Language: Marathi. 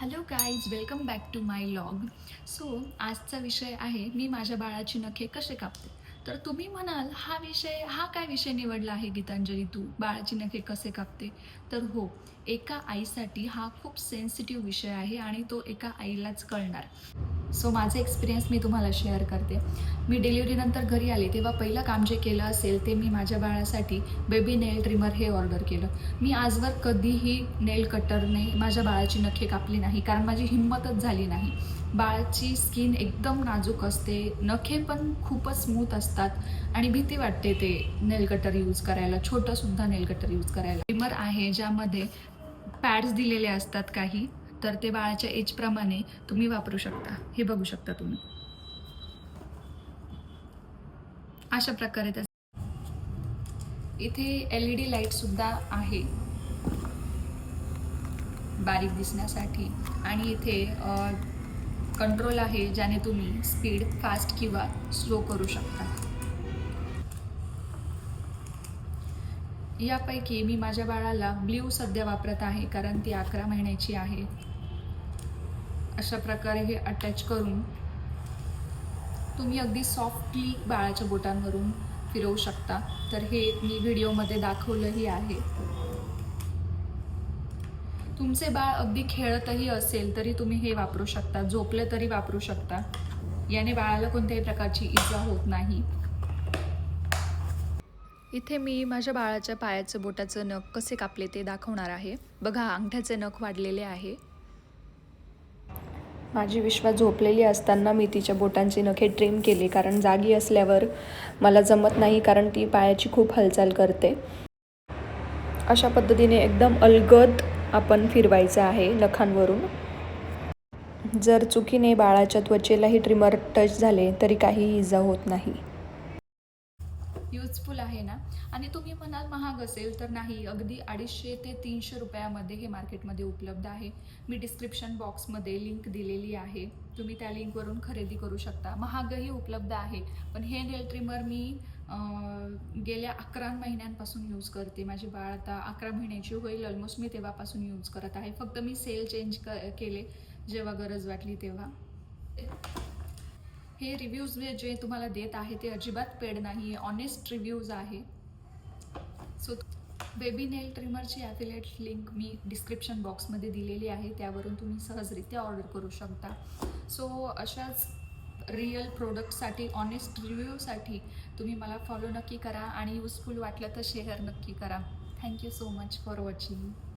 Hello guys welcome back to my log so आजचा विषय आहे मी माझ्या बाळाची नखे कसे कापते? तर तुम्ही म्हणाल हा विषय हा काय विषय निवडला आहे गीतांजली तू? बाळाची नखे कसे कापते? तर हो एका आईसाठी हा खूप सेन्सिटिव्ह विषय आहे आणि तो एका आईलाच कळणार. सो माझे एक्सपिरियन्स मी तुम्हाला शेअर करते. मी डिलिव्हरीनंतर घरी आले तेव्हा पहिलं काम जे केलं असेल ते मी माझ्या बाळासाठी बेबी नेल ट्रिमर हे ऑर्डर केलं. मी आजवर कधीही नेल कटरने माझ्या बाळाची नखे कापली नाही कारण माझी हिंमतच झाली नाही. बाळाची स्किन एकदम नाजूक असते नखे पण खूपच स्मूथ असतात आणि भीती वाटते ते नेल कटर यूज करायला छोटंसुद्धा नेल कटर यूज करायला. ट्रिमर आहे ज्यामध्ये पॅड्स दिलेले असतात काही. तर ते बाळाच्या एजप्रमाणे तुम्ही वापरू शकता. हे बघू शकता तुम्ही. अशा प्रकारे त्या इथे एल ई डी लाईटसुद्धा आहे. बारीक दिसण्यासाठी. आणि इथे कंट्रोल आहे ज्याने तुम्ही स्पीड फास्ट किंवा स्लो करू शकता. यापैकी मी माझ्या बाळाला ब्ल्यू सध्या वापरत आहे कारण ती अकरा महिन्याची आहे. अशा प्रकारे हे अटॅच करून तुम्ही अगदी सॉफ्टली बाळाच्या बोटांवरून फिरवू शकता. तर हे मी व्हिडिओमध्ये दाखवलंही आहे. तुमचे बाळ अगदी खेळतही असेल तरी तुम्ही हे वापरू शकता. झोपलं तरी वापरू शकता. याने बाळाला कोणत्याही प्रकारची इजा होत नाही. इथे मी माझ्या बाळाच्या पायाचं बोटाचं नख कसे कापले ते दाखवणार आहे. बघा अंगठ्याचे नख वाढलेले आहे. माझी विश्वा झोपलेली असताना मी तिच्या बोटांची नखे ट्रिम केली कारण जागी असल्यावर मला जमत नाही कारण ती पायाची खूप हालचाल करते. अशा पद्धतीने एकदम अलगद आपण फिरवायचं आहे नखांवरून जर चुकीने बाळाच्या त्वचेलाही ट्रिमर टच झाले तरी काही इजा होत नाही. युजफुल आहे ना? आणि तुम्ही म्हणाल महाग असेल तर नाही अगदी अडीचशे ते तीनशे रुपयामध्ये हे मार्केटमध्ये उपलब्ध आहे. मी डिस्क्रिप्शन बॉक्समध्ये लिंक दिलेली आहे. तुम्ही त्या लिंकवरून खरेदी करू शकता. महागही उपलब्ध आहे. पण हे नेल ट्रिमर मी गेल्या अकरा महिन्यांपासून यूज करते. माझी बाळ आता अकरा महिन्याची होईल. ऑलमोस्ट मी तेव्हापासून यूज करत आहे. फक्त मी सेल चेंज क केले जेव्हा गरज वाटली तेव्हा. हे रिव्ह्यूज जे तुम्हाला देत आहे ते अजिबात पेड नाही ऑनेस्ट रिव्ह्यूज आहे. सो बेबी नेल ट्रिमरची ॲफिलेट लिंक मी डिस्क्रिप्शन बॉक्समध्ये दिलेली आहे. त्यावरून तुम्ही सहजरित्या ऑर्डर करू शकता. सो अशाच रिअल प्रोडक्टसाठी ऑनेस्ट रिव्ह्यूसाठी तुम्ही मला फॉलो नक्की करा आणि युजफुल वाटलं तर शेअर नक्की करा. Thank you so much for watching